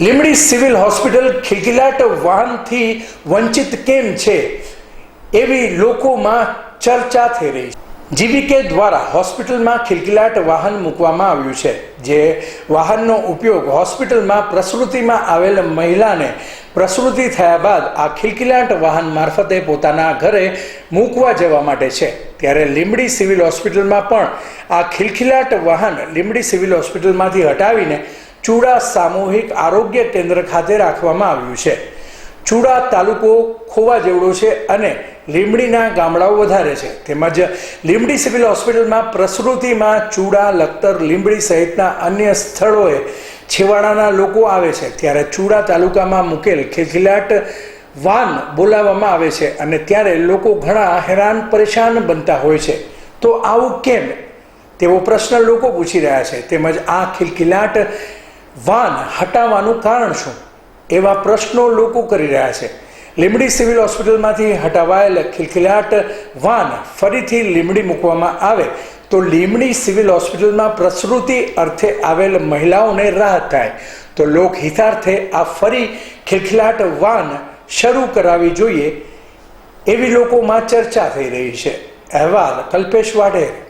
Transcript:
Limdi civil hospital Khilkhilat વાહનથી વંચિત કેમ છે એવી લોકોમાં ચર્ચા થઈ રહી છે. જીવીકે દ્વારા હોસ્પિટલમાં ખિલખિલાટ વાહન મૂકવામાં આવ્યું છે, જે વાહનનો ઉપયોગ હોસ્પિટલમાં પ્રસૂતિમાં આવેલ મહિલાને પ્રસૂતિ થયા બાદ આ ખિલખિલાટ વાહન મારફતે પોતાના ઘરે મૂકવા જવા માટે છે. ત્યારે લીમડી સિવિલ હોસ્પિટલમાં પણ આ ખિલખિલાટ વાહન લીમડી સિવિલ હોસ્પિટલમાંથી હટાવીને ચૂડા સામૂહિક આરોગ્ય કેન્દ્ર ખાતે રાખવામાં આવ્યું છે. ચૂડા તાલુકો ખોવા જેવડો છે અને લીંબડીના ગામડાઓ વધારે છે. તેમજ લીમડી સિવિલ હોસ્પિટલમાં પ્રસૃતિમાં ચૂડા, લખતર, લીંબડી સહિતના અન્ય સ્થળોએ છેવાડાના લોકો આવે છે. ત્યારે ચૂડા તાલુકામાં મૂકેલ ખિલખિલાટ વાન બોલાવવામાં આવે છે અને ત્યારે લોકો ઘણા હેરાન, પરેશાન બનતા હોય છે. તો આવું કેમ? તેવો પ્રશ્ન લોકો પૂછી રહ્યા છે. તેમજ આ ખિલખિલાટ વાન હટાવવાનું કારણ શું? એવા પ્રશ્નો લોકો કરી રહ્યા છે. લીમડી સિવિલ હોસ્પિટલમાંથી હટાવાયેલ ખિલખિલાટ વાન ફરીથી લીમડી મૂકવામાં આવે તો લીમડી સિવિલ હોસ્પિટલમાં પ્રસૃતિ અર્થે આવેલ મહિલાઓને રાહત થાય. તો લોકહિતાર્થે આ ફરી ખિલખિલાટ વાન શરૂ કરાવી જોઈએ એવી લોકોમાં ચર્ચા થઈ રહી છે. અહેવાલ કલ્પેશ વાઢેર.